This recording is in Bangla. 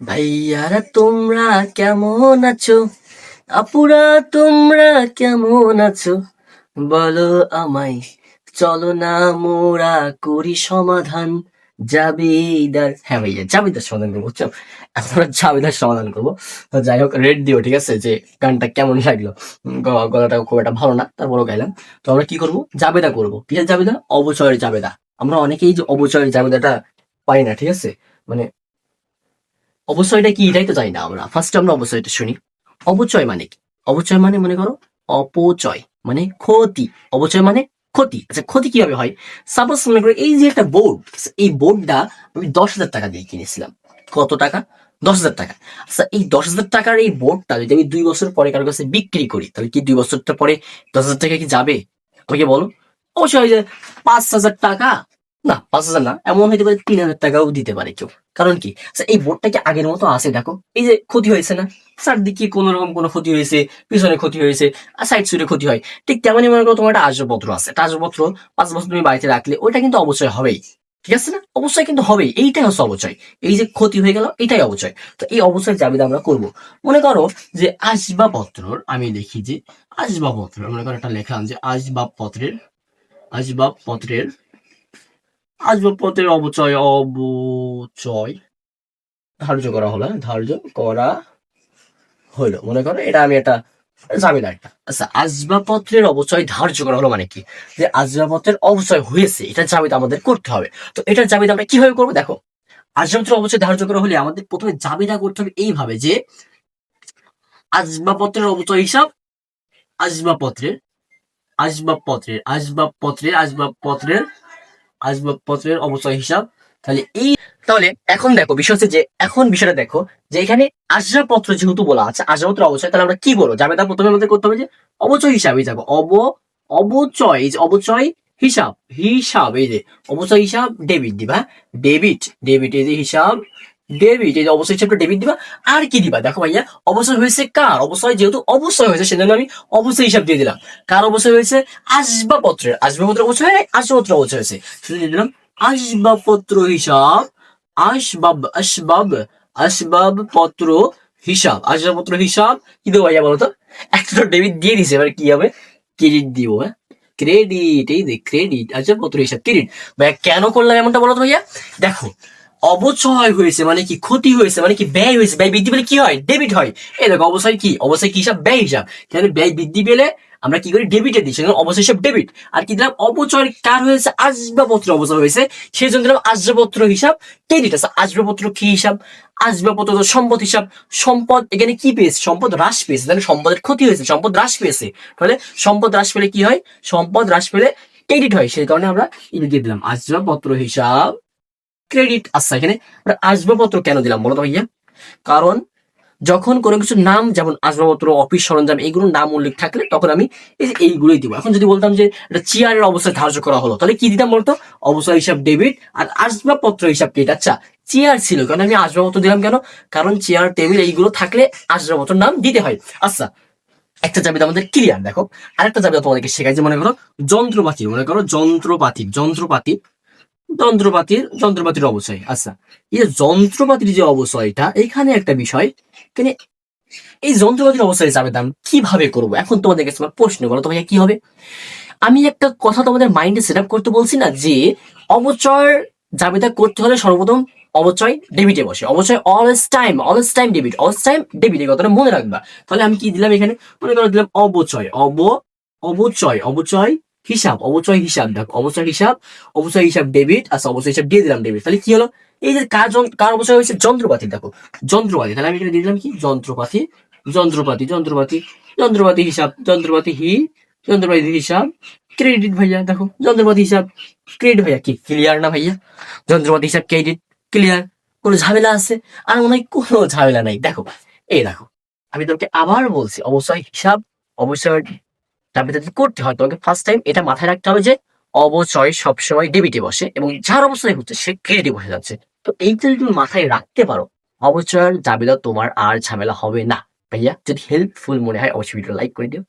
ভাইয়ারা তোমরা কেমন আছো? আপুরা, তোমরা কেমন আছো? বলো আমায়, চলো না মোরা করি সমাধান। জাবেদার হ্যাঁ ভাইয়া, জাবেদার সমাধান করব বুঝছ এখন আমরা জাবেদার সমাধান করব। তো যাই হোক, রেড দিও, ঠিক আছে? যে গানটা কেমন লাগল? গলাটা খুব একটা ভালো না, তারপরও গাইলাম। তো আমরা কি করব? জাবেদা করব। কিসের জাবেদা? অবচয়ের জাবেদা। আমরা অনেকেই যে অবচয়ের জাবেদাটা পাই না, ঠিক আছে? মানে অবচয়টা কি এটাই তো জানি না আমরা। ফার্স্ট আমরা অবচয়টা শুনি। অবচয় মানে কি? অবচয় মানে মনে করো অপচয় মানে ক্ষতি। অবচয় মানে ক্ষতি। আচ্ছা ক্ষতি কীভাবে হয়? সাপোজ মনে করো এই যে একটা বোর্ড এই বোর্ডটা আমি দশ হাজার টাকা দিয়ে কিনেছিলাম। কত টাকা? দশ হাজার টাকা। আচ্ছা এই দশ হাজার টাকার এই বোর্ডটা যদি আমি দুই বছর পরে কারোর কাছে বিক্রি করি, তাহলে কি দুই বছরটা পরে দশ হাজার টাকা কি যাবে? আমাকে বলো। অবশ্যই যে পাঁচ হাজার টাকা না পাঁচ হাজার না এমন হইতে পারে তিন হাজার টাকাও দিতে পারে কেউ। কারণ কি? আচ্ছা, এই বোর্ডটা কি আগের মতো আছে? দেখো এই যে ক্ষতি হয়েছে না? চারদিকে কোনো রকম কোনো ক্ষতি হয়েছে পিছনে ক্ষতি হয়েছে আর সাইড সুইডে ক্ষতি হয়। ঠিক তেমনই মনে করো তোমার একটা আসবাবপত্র আছে। আসবাবপত্র পাঁচ বছর তুমি বাড়িতে রাখলে ওইটা কিন্তু অবশ্যই হবেই। ঠিক আছে না? অবশ্যই কিন্তু হবেই। এইটাই হচ্ছে অবচয়। এই যে ক্ষতি হয়ে গেল এটাই অবচয়। তো এই অবচয়ের জাবিদা আমরা করব। মনে করো যে আসবাবপত্রর আমি লিখি যে আসবাবপত্র মনে করো একটা লেখা যে আসবাবপত্রের আসবাবপত্রের আসবাবপত্রের অবচয় অবচয়। ধার্য করা হলো হ্যাঁ? ধার্য করা হলো। মনে করো এটা আমি একটা জামিলা একটা। আচ্ছা আসবাবপত্রের অবচয় ধার্য করা হলো মানে কি? যে আসবাবপত্রের অবচয় হয়েছে, এটা জামিদ আমাদের করতে হবে। তো এটার জামিদ আমরা কীভাবে করব? দেখো আসবাবপত্রের অবচয় ধার্য করা হলে আমাদের প্রথমে জামিদা করতে হবে এইভাবে যে আসবাবপত্রের অবচয় হিসাব আসবাবপত্রের আসবাবপত্রের আসবাবপত্রের আসবাবপত্রের আসবাবপত্রের অবচয় হিসাব, তাহলে এই তাহলে এখন দেখো, বিষয় হচ্ছে যে এখন বিষয়টা দেখো, যে এখানে আসবাবপত্র যেহেতু বলা আছে আসবাবপত্র অবচয়, তাহলে আমরা কি বলব? যাবে তার প্রথমে আমাদের করতে হবে যে অবচয় হিসাবে যাব। অব, অবচয় যে অবচয় হিসাব হিসাব, এই যে অবচয় হিসাব ডেবিট দিবা ডেবিট ডেবিট এই যে হিসাব ডেবিট এই অবশ্যই হিসাবটা ডেবিট দিবা, আর কি দিবা? দেখো ভাইয়া, অবশ্যই হয়েছে কার? অবশ্যই, যেহেতু অবশ্যই হয়েছে সেজন্য আমি অবশ্যই হিসাব দিয়ে দিলাম। কার অবশ্যই হয়েছে? আসবাবপত্রের। আসবাবপত্র অবশ্যই হয় আসবাবপত্র অবশ্যই হয়েছে। সেজন্য দিয়ে দিলাম, আসবাবপত্র হিসাব, আসবাব আসবাব, আসবাবপত্র হিসাব। আসবাবপত্র হিসাব, কি দেবো ভাইয়া বলো তো একটা ডেবিট দিয়ে দিছে, এবার কি হবে? ক্রেডিট দিব হ্যাঁ? ক্রেডিট এই যে ক্রেডিট আসবাবপত্র হিসাব ক্রেডিট ভাইয়া কেন করলাম এমনটা বলো তো ভাইয়া? দেখো অবচয় হয়েছে মানে কি ক্ষতি হয়েছে মানে কি ব্যয় হয়েছে, ব্যয় বৃদ্ধি পেলে কি হয়? ডেবিট হয়। দেখো অবশ্যই কি? অবশ্যই কি হিসাব? ব্যয় হিসাব। তাহলে ব্যয় বৃদ্ধি পেলে আমরা কি করি? ডেবিটে দিই। সেজন্য অবশ্যই হিসাব ডেবিট আর কি দিলাম? অবচয় কার হয়েছে আসবাবপত্র অবচয় হয়েছে। সেই জন্য দিলাম আসবাবপত্র হিসাব ক্রেডিট আছে। আসবাবপত্র কি হিসাব? আসবাবপত্র তো সম্পদ হিসাব। সম্পদ এখানে কি পেয়েছে? সম্পদ হ্রাস পেয়েছে। তাহলে সম্পদের ক্ষতি হয়েছে, সম্পদ হ্রাস পেয়েছে। তাহলে সম্পদ হ্রাস পেলে কি হয়? সম্পদ হ্রাস পেলে ক্রেডিট হয়। সেই কারণে আমরা দিয়ে দিলাম। আসবাবপত্র হিসাব ক্রেডিট আচ্ছা এখানে আসবাবপত্র কেন দিলাম বলো তো ভাইয়া? কারণ যখন কোনো কিছুর নাম, যেমন আসবাবপত্র, অফিস সরঞ্জাম, এগুলোর নাম উল্লেখ থাকলে তখন আমি এইগুলোই দিব। এখন যদি বলতাম যে এটা চেয়ারের অবস্থায় ধার্য করা হলো, তাহলে কি দিতাম বলতো? অবস্থা হিসাব ডেবিট আর আসবাবপত্র হিসাব ক্রেডিট আচ্ছা চেয়ার ছিল, কারণ আমি আসবাবপত্র দিলাম কেন? কারণ চেয়ার টেবিল এইগুলো থাকলে আসবাবপত্র নাম দিতে হয়। আচ্ছা একটা চাবিতে আমাদের ক্লিয়ার দেখো। আরেকটা চাবিতে তোমাদেরকে শেখাই যে মনে করো, যন্ত্রপাতি, মনে করো, যন্ত্রপাতি যন্ত্রপাতি। যন্ত্রপাতির যন্ত্রপাতির অবচয় আচ্ছা। এই যন্ত্রপাতির যে অবচয়টা এখানে একটা বিষয় এখানে এই যন্ত্রপাতির অবচয় যাবে দাম কীভাবে করব? এখন তোমাদের কাছে আমার প্রশ্ন বলো তো কি হবে? আমি একটা কথা তোমাদের মাইন্ডে সেট আপ করতে বলছি না যে, অবচয় জাবেদা করতে হলে সর্বপ্রথম অবচয় ডেবিটে বসে। অবচয় always time always time debit always time debit এই কথাটা মনে রাখবা। তাহলে আমি কি দিলাম এখানে? মনে করো দিলাম অবচয়, অব, অবচয় অবচয় হিসাব, অবচয় হিসাব, দেখো, অবচয় হিসাব অবচয় হিসাব ডেবিট আচ্ছা অবচয় হিসাব দিয়ে দিলাম ডেবিট। তাহলে কি হলো? এই যে কার কার অবচয় হয়েছে? যন্ত্রপাতি দেখো, যন্ত্রপাতি। তাহলে আমি এখানে দিয়ে দিলাম কি? যন্ত্রপাতি যন্ত্রপাতি যন্ত্রপাতি যন্ত্রপাতি হিসাব, যন্ত্রপাতি হি, যন্ত্রপাতি হিসাব, ক্রেডিট ভাইয়া, দেখো, যন্ত্রপাতি হিসাব, ক্রেডিট ভাইয়া, কি ক্লিয়ার না ভাইয়া? যন্ত্রপাতি হিসাব, ক্রেডিট ক্লিয়ার কোনো ঝামেলা আছে? আর মনে হয় কোনো ঝামেলা নাই। দেখো, এই দেখো, আমি তোমাকে আবার বলছি অবশ্যই হিসাব অবশ্যই যদি করতে হয়। তোমাকে ফার্স্ট টাইম এটা মাথায় রাখতে হবে যে, অবচয় সবসময় ডেবিটে বসে এবং যার অবস্থায় হচ্ছে সে ক্রেডিটে বসে যাচ্ছে। তো এই যদি তুমি মাথায় রাখতে পারো, অবচয়ের দাবিদা তোমার আর ঝামেলা হবে না। ভাইয়া, যদি হেল্পফুল মনে হয় অবশ্যই ভিডিও লাইক করে দিও।